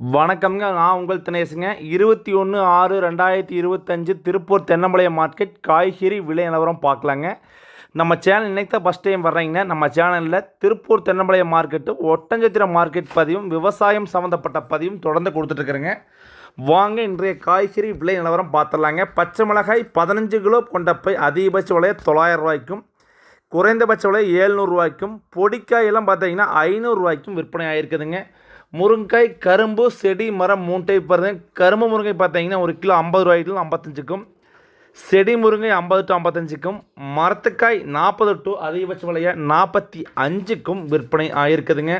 வணக்கம்ங்க. நான் உங்கள் தினேசுங்க. இருபத்தி ஒன்று ஆறு ரெண்டாயிரத்தி இருபத்தஞ்சு திருப்பூர் தென்னம்பாளையம் மார்க்கெட் காய்கறி விலை நிலவரம் பார்க்கலாங்க. நம்ம சேனல் இன்னைக்கு தான் ஃபஸ்ட் டைம் வர்றீங்கன்னா நம்ம சேனலில் திருப்பூர் தென்னம்பாளையம் மார்க்கெட்டு ஒட்டஞ்சத்திர மார்க்கெட் பதிவும் விவசாயம் சம்மந்தப்பட்ட பதிவும் தொடர்ந்து கொடுத்துட்ருக்குறேங்க. வாங்க இன்றைய காய்கறி விலை நிலவரம் பார்த்துடலாங்க. பச்சை மிளகாய் பதினஞ்சு கிலோ கொண்ட போய் அதிகபட்ச விலை தொள்ளாயிரம் ரூபாய்க்கும் குறைந்தபட்ச விலை ஏழ்நூறுரூவாய்க்கும் பொடிக்காய் எல்லாம் பார்த்தீங்கன்னா ஐநூறுரூவாய்க்கும் விற்பனை ஆகிருக்குதுங்க முருங்கைக்காய் கரும்பு செடி மரம் மூட்டை பாருங்கள் கரும்பு முருங்கை பார்த்தீங்கன்னா ஒரு கிலோ ஐம்பது ரூபாயிலும் ஐம்பத்தஞ்சுக்கும். செடி முருங்கை ஐம்பது டு ஐம்பத்தஞ்சுக்கும். மரத்துக்காய் நாற்பது டு அதிகபட்ச விலையை நாற்பத்தி அஞ்சுக்கும் விற்பனை ஆகிருக்குதுங்க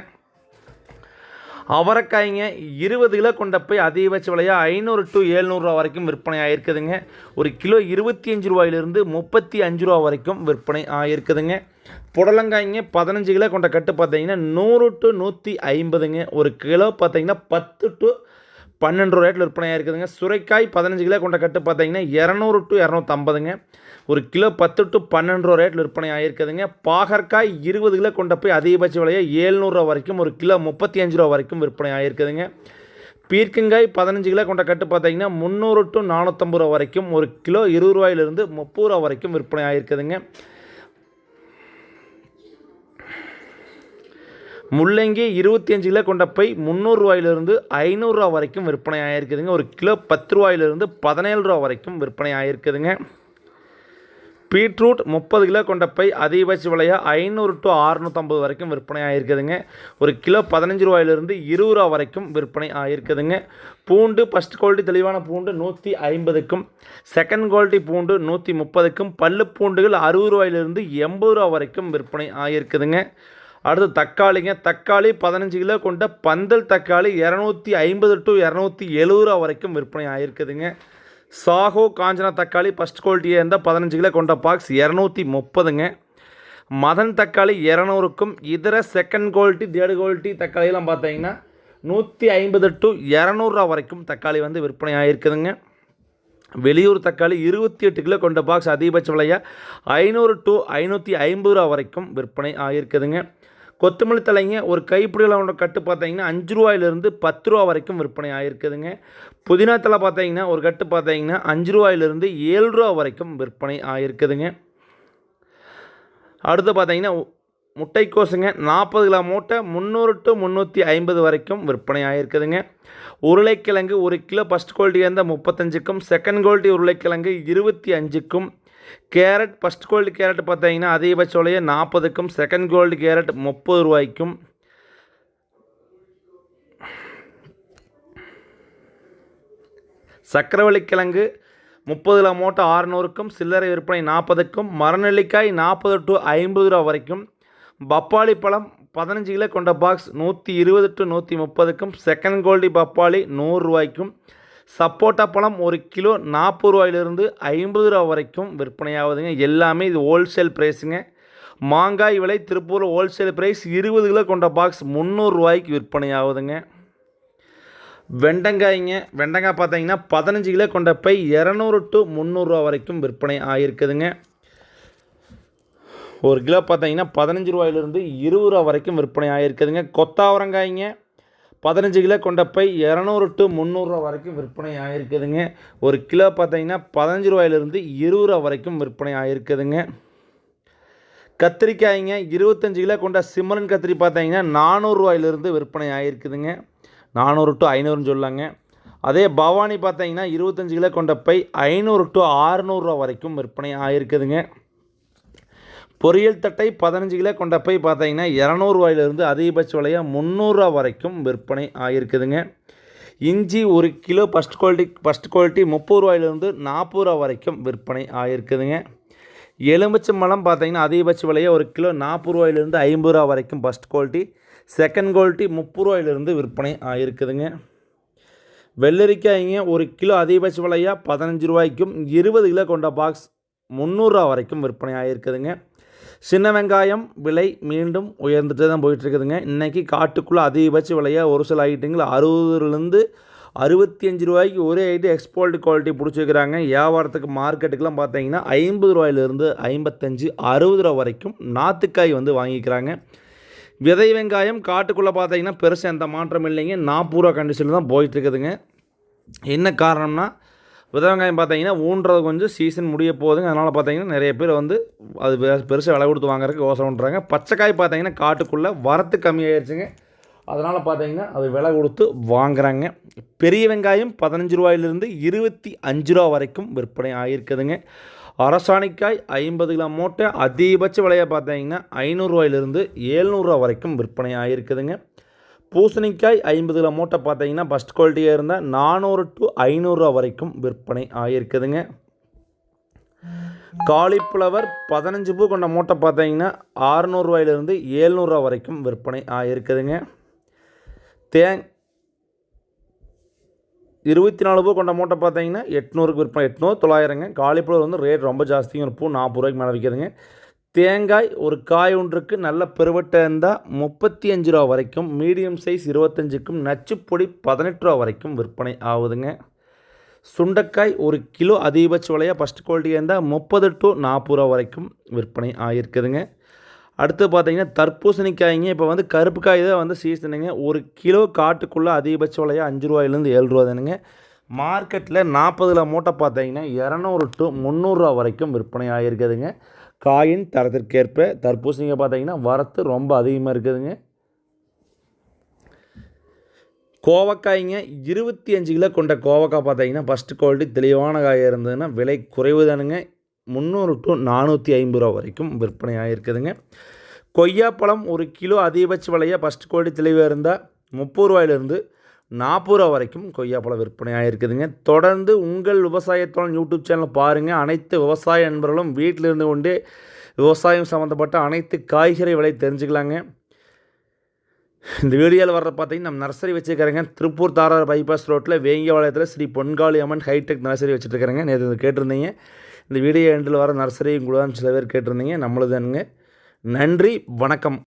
அவரைக்காய்ங்க இருபது கிலோ கொண்ட போய் அதிகபட்ச விலையா ஐநூறு டு ஏழ்நூறுரூவா வரைக்கும் விற்பனை ஆகிருக்குதுங்க ஒரு கிலோ இருபத்தி அஞ்சு ரூபாயிலிருந்து முப்பத்தி அஞ்சு ரூபா வரைக்கும் விற்பனை ஆகிருக்குதுங்க புடலங்காய்ங்க பதினஞ்சு கிலோ கொண்ட கட்டு பார்த்தீங்கன்னா நூறு டு நூற்றி ஐம்பதுங்க. ஒரு கிலோ பார்த்தீங்கன்னா பத்து டு பன்னெண்டு ரூபா ரேட்டில் விற்பனை ஆகிருக்குதுங்க சுரைக்காய் பதினஞ்சு கிலோ கொண்ட கட்டு பார்த்தீங்கன்னா இரநூறு டு இரநூத்தம்பதுங்க. ஒரு கிலோ பத்து டு பன்னெண்டு ரூபா ரேட்டில் விற்பனை ஆகியிருக்குதுங்க பாகற்காய் இருபது கிலோ கொண்ட போய் அதிகபட்ச விலையை ஏழ்நூறுரூவா வரைக்கும் ஒரு கிலோ முப்பத்தி அஞ்சு ரூபா வரைக்கும் விற்பனை ஆகிருக்குதுங்க பீர்க்கங்காய் பதினஞ்சு கிலோ கொண்ட கட்டு பார்த்தீங்கன்னா முந்நூறு டு நானூற்றம்பது ரூபா வரைக்கும் ஒரு கிலோ இருபது ரூபாயிலிருந்து முப்பது ரூபா வரைக்கும் விற்பனை ஆகியிருக்குதுங்க முள்ளங்கி இருபத்தி அஞ்சு கிலோ கொண்ட பை முந்நூறுரூவாயிலிருந்து ஐநூறுரூவா வரைக்கும் விற்பனை ஆகிருக்குதுங்க ஒரு கிலோ பத்து ரூபாயிலிருந்து பதினேழு ரூபா வரைக்கும் விற்பனை ஆகிருக்குதுங்க பீட்ரூட் முப்பது கிலோ கொண்ட பை அதிகபட்ச விலையாக ஐநூறு டு அறுநூற்றம்பது வரைக்கும் விற்பனை ஆகிருக்குதுங்க ஒரு கிலோ பதினஞ்சு ரூபாயிலிருந்து இருபது ரூபா வரைக்கும் விற்பனை ஆகிருக்குதுங்க பூண்டு ஃபஸ்ட் குவாலிட்டி தெளிவான பூண்டு நூற்றி ஐம்பதுக்கும் செகண்ட் குவாலிட்டி பூண்டு நூற்றி முப்பதுக்கும் பல்லு பூண்டுகள் அறுபது ரூபாயிலிருந்து எண்பது ரூபா வரைக்கும் விற்பனை ஆகிருக்குதுங்க அடுத்து தக்காளிங்க. தக்காளி பதினஞ்சு கிலோ கொண்ட பந்தல் தக்காளி இரநூத்தி ஐம்பது டு இரநூத்தி எழுபது ரூபா வரைக்கும் விற்பனை ஆகிருக்குதுங்க சாகோ காஞ்சனா தக்காளி ஃபஸ்ட் குவாலிட்டியாக இருந்தால் பதினஞ்சு கிலோ கொண்ட பாக்ஸ் இரநூத்தி முப்பதுங்க. மதன் தக்காளி இரநூறுக்கும் இதர செகண்ட் குவாலிட்டி தேர்டு குவாலிட்டி தக்காளியெல்லாம் பார்த்தீங்கன்னா நூற்றி ஐம்பது டு இரநூறுவா வரைக்கும் தக்காளி வந்து விற்பனை ஆகிருக்குதுங்க வெளியூர் தக்காளி இருபத்தி எட்டு கிலோ கொண்ட பாக்ஸ் அதிகபட்ச விலையாக ஐநூறு டு ஐநூற்றி ஐம்பது ரூபா வரைக்கும் விற்பனை ஆகிருக்குதுங்க கொத்தமல்லி தலைங்க ஒரு கைப்பிடிகளோட கட்டு பார்த்தீங்கன்னா அஞ்சு ரூபாயிலிருந்து பத்து ரூபா வரைக்கும் விற்பனை ஆகிருக்குதுங்க புதினா தலை பார்த்தீங்கன்னா ஒரு கட்டு பார்த்தீங்கன்னா அஞ்சு ரூபாயிலிருந்து ஏழு ரூபா வரைக்கும் விற்பனை ஆகிருக்குதுங்க அடுத்து பார்த்தீங்கன்னா முட்டைக்கோசுங்க நாற்பது கிலோ மூட்டை முந்நூறு டு முந்நூற்றி ஐம்பது வரைக்கும் விற்பனை ஆகிருக்குதுங்க உருளைக்கிழங்கு ஒரு கிலோ ஃபஸ்ட் குவாலிட்டி இருந்தால் முப்பத்தஞ்சுக்கும் செகண்ட் குவாலிட்டி உருளைக்கிழங்கு இருபத்தி அஞ்சுக்கும் கேரட் ஃபஸ்ட் கோல்டு கேரட் பார்த்தீங்கன்னா அதிகபட்ச விலையை நாற்பதுக்கும் செகண்ட் கோல்டு கேரட் முப்பது ரூபாய்க்கும். சக்கரவள்ளிக்கிழங்கு முப்பது கிலோ மூட்டை ஆறுநூறுக்கும் சில்லறை விற்பனை நாற்பதுக்கும் மரநெல்லிக்காய் நாற்பது டு ஐம்பது ரூபா வரைக்கும். பப்பாளி பழம் பதினஞ்சு கிலோ கொண்ட பாக்ஸ் நூற்றி இருபது டு நூற்றி முப்பதுக்கும் செகண்ட் கோல்டு பப்பாளி நூறுரூவாய்க்கும் சப்போட்டா பழம் ஒரு கிலோ நாற்பது ரூபாயிலிருந்து ஐம்பது ரூபா வரைக்கும் விற்பனையாகுதுங்க. எல்லாமே இது ஹோல்சேல் ப்ரைஸுங்க மாங்காய் விலை திருப்பூர் ஹோல்சேல் ப்ரைஸ் இருபது கிலோ கொண்ட பாக்ஸ் முந்நூறுரூவாய்க்கு விற்பனையாகுதுங்க. வெண்டங்காய்ங்க வெண்டங்காய் பார்த்தீங்கன்னா பதினஞ்சு கிலோ கொண்ட பை இரநூறு டு முந்நூறுரூவா வரைக்கும் விற்பனை ஆகிருக்குதுங்க ஒரு கிலோ பார்த்தீங்கன்னா பதினஞ்சு ரூபாயிலிருந்து இருபது ரூபா வரைக்கும் விற்பனை ஆகிருக்குதுங்க கொத்தாவரங்காய்ங்க பதினஞ்சு கிலோ கொண்ட பை இரநூறு டு முந்நூறுரூவா வரைக்கும் விற்பனை ஆகிருக்குதுங்க ஒரு கிலோ பார்த்தீங்கன்னா பதினஞ்சு ரூபாயிலிருந்து இருபது ரூபா வரைக்கும் விற்பனை ஆகிருக்குதுங்க கத்திரிக்காய்ங்க இருபத்தஞ்சு கிலோ கொண்ட சிம்மரன் கத்திரி பார்த்தீங்கன்னா நானூறுரூவாயிலிருந்து விற்பனை ஆகிருக்குதுங்க நானூறு டு ஐநூறுன்னு சொல்லாங்க அதே பவானி பார்த்தீங்கன்னா இருபத்தஞ்சு கிலோ கொண்ட பை ஐநூறு டு ஆறுநூறுரூவா வரைக்கும் விற்பனை ஆகிருக்குதுங்க பொரியல் தட்டை பதினஞ்சு கிலோ கொண்ட பை பார்த்தீங்கன்னா இரநூறுவாயிலிருந்து அதிகபட்ச விலையாக முந்நூறுரூவா வரைக்கும் விற்பனை ஆகியிருக்குதுங்க. இஞ்சி ஒரு kilo first quality first quality முப்பது ரூபாயிலிருந்து நாற்பது ரூபா வரைக்கும் விற்பனை ஆகியிருக்குதுங்க. எலுமிச்சம் பழம் பார்த்தீங்கன்னா அதிகபட்ச விலையை ஒரு கிலோ நாற்பது ரூபாயிலிருந்து ஐம்பது ரூபா வரைக்கும் ஃபஸ்ட் குவாலிட்டி செகண்ட் குவாலிட்டி முப்பது ரூபாயிலிருந்து விற்பனை ஆகிருக்குதுங்க வெள்ளரிக்காய்ங்க ஒரு கிலோ அதிகபட்ச விலையாக பதினஞ்சு ரூபாய்க்கும் இருபது கிலோ கொண்ட பாக்ஸ் முந்நூறுரூவா வரைக்கும் விற்பனை ஆகிருக்குதுங்க சின்ன வெங்காயம் விலை மீண்டும் உயர்ந்துட்டு தான் போயிட்டுருக்குதுங்க. இன்றைக்கி காட்டுக்குள்ளே அதிகபட்ச விலையாக ஒரு சில ஐட்டங்கள் அறுபதுலேருந்து அறுபத்தி அஞ்சு ரூபாய்க்கு ஒரே ஐட்டம் எக்ஸ்போர்ட் குவாலிட்டி பிடிச்சிருக்கிறாங்க வியாபாரத்துக்கு மார்க்கெட்டுக்கெலாம் பார்த்தீங்கன்னா ஐம்பது ரூபாயிலிருந்து ஐம்பத்தஞ்சு அறுபது ரூபா வரைக்கும் நாற்றுக்காய் வந்து வாங்கிக்கிறாங்க. விதை வெங்காயம் காட்டுக்குள்ளே பார்த்தீங்கன்னா பெருசாக எந்த மாற்றம் இல்லைங்க. நாற்பது ரூபா கண்டிஷனில் தான் போயிட்டுருக்குதுங்க. என்ன காரணம்னா வித வெங்காயம் பார்த்தீங்கன்னா ஊன்றது கொஞ்சம் சீசன் முடிய போகுதுங்க. அதனால் பார்த்தீங்கன்னா நிறைய பேர் வந்து அது பெருசாக விலை கொடுத்து வாங்குறதுக்கு யோசனை பண்ணுறாங்க பச்சைக்காய் பார்த்தீங்கன்னா காட்டுக்குள்ளே வரத்து கம்மியாயிருச்சுங்க. அதனால் பார்த்தீங்கன்னா அது விலை கொடுத்து வாங்குறாங்க. பெரிய வெங்காயம் பதினஞ்சு ரூபாயிலிருந்து இருபத்தி அஞ்சு ரூபா வரைக்கும் விற்பனை ஆகியிருக்குதுங்க. அரசாணிக்காய் ஐம்பது கிலோ மூட்டை அதிகபட்ச விலையை பார்த்தீங்கன்னா ஐநூறுரூவாயிலிருந்து ஏழ்நூறுரூவா வரைக்கும் விற்பனை ஆகியிருக்குதுங்க. பூசணிக்காய் ஐம்பது கிலோ மூட்டை பார்த்தீங்கன்னா ஃபஸ்ட் குவாலிட்டியாக இருந்தால் நானூறு டு ஐநூறுரூவா வரைக்கும் விற்பனை ஆகியிருக்குதுங்க காலிஃப்ளவர் பதினஞ்சு பூ கொண்ட மூட்டை பார்த்தீங்கன்னா ஆறுநூறுவாயிலிருந்து ஏழ்நூறுரூவா வரைக்கும் விற்பனை ஆகியிருக்குதுங்க தேங் இருபத்தி நாலு பூ கொண்ட மூட்டை பார்த்தீங்கன்னா எட்நூறுக்கு விற்பனை எட்நூறு தொள்ளாயிரங்க. காலிஃப்ளவர் வந்து ரேட் ரொம்ப ஜாஸ்தியும் ஒரு பூ நாற்பது ரூபாய்க்கு மேலே விற்கிதுங்க தேங்காய் ஒரு காய் ஒன்றுக்கு நல்ல பெருவட்டை இருந்தால் முப்பத்தி அஞ்சு ரூபா வரைக்கும் மீடியம் சைஸ் இருபத்தஞ்சுக்கும் நச்சுப்பொடி பதினெட்டு ரூபா வரைக்கும் விற்பனை ஆகுதுங்க. சுண்டைக்காய் ஒரு கிலோ அதிகபட்ச விலையாக ஃபஸ்ட் குவாலிட்டியாக இருந்தால் முப்பது டு நாற்பது ரூபா வரைக்கும் விற்பனை ஆகியிருக்குதுங்க. அடுத்து பார்த்தீங்கன்னா தர்பூசணிக்காய்ங்க இப்போ வந்து கருப்பு காய் தான் வந்து சீசனுங்க. ஒரு கிலோ காட்டுக்குள்ளே அதிகபட்ச விலையாக அஞ்சு ரூபாயிலேருந்து ஏழு ரூபா தானுங்க. மார்க்கெட்டில் நாற்பதில் மூட்டை பார்த்தீங்கன்னா இரநூறு டு முந்நூறுரூவா வரைக்கும் விற்பனை ஆகியிருக்குதுங்க. காயின் தரத்திற்கேற்ப தர்பூசணிங்க பார்த்தீங்கன்னா வரத்து ரொம்ப அதிகமாக இருக்குதுங்க. கோவக்காய்ங்க இருபத்தி அஞ்சு கிலோ கொண்ட கோவக்காய் பார்த்தீங்கன்னா ஃபஸ்ட்டு குவாலிட்டி தெளிவான காய் இருந்ததுன்னா விலை குறைவு தானுங்க. முந்நூறு டு நானூற்றி ஐம்பது ரூபா வரைக்கும் விற்பனை ஆகிருக்குதுங்க கொய்யாப்பழம் ஒரு கிலோ அதிகபட்ச விலையாக ஃபஸ்ட் குவாலிட்டி தெளிவாக இருந்தால் முப்பது ரூபாயிலிருந்து நாற்பது ரூபா வரைக்கும் கொய்யாப்பழம் விற்பனை ஆகிருக்குதுங்க தொடர்ந்து உங்கள் விவசாயத்தோட யூடியூப் சேனல் பாருங்கள் அனைத்து விவசாய நண்பர்களும் வீட்டில் இருந்து கொண்டே விவசாயம் சம்மந்தப்பட்ட அனைத்து காய்கறி விலை தெரிஞ்சுக்கலாங்க. இந்த வீடியோவில் வர்ற பார்த்தீங்கன்னா நம்ம நர்சரி வச்சுருக்கிறேங்க. திருப்பூர் தாரார் பைபாஸ் ரோட்டில் வேங்கியவாளையத்தில் ஸ்ரீ பொன்காளி அம்மன் ஹைடெக் நர்சரி வச்சுருக்கிறேங்க. நேற்று கேட்டிருந்தீங்க. இந்த வீடியோ எண்டில் வர நர்சரி கூட சில பேர் கேட்டிருந்தீங்க. நம்மளுதானுங்க நன்றி வணக்கம்.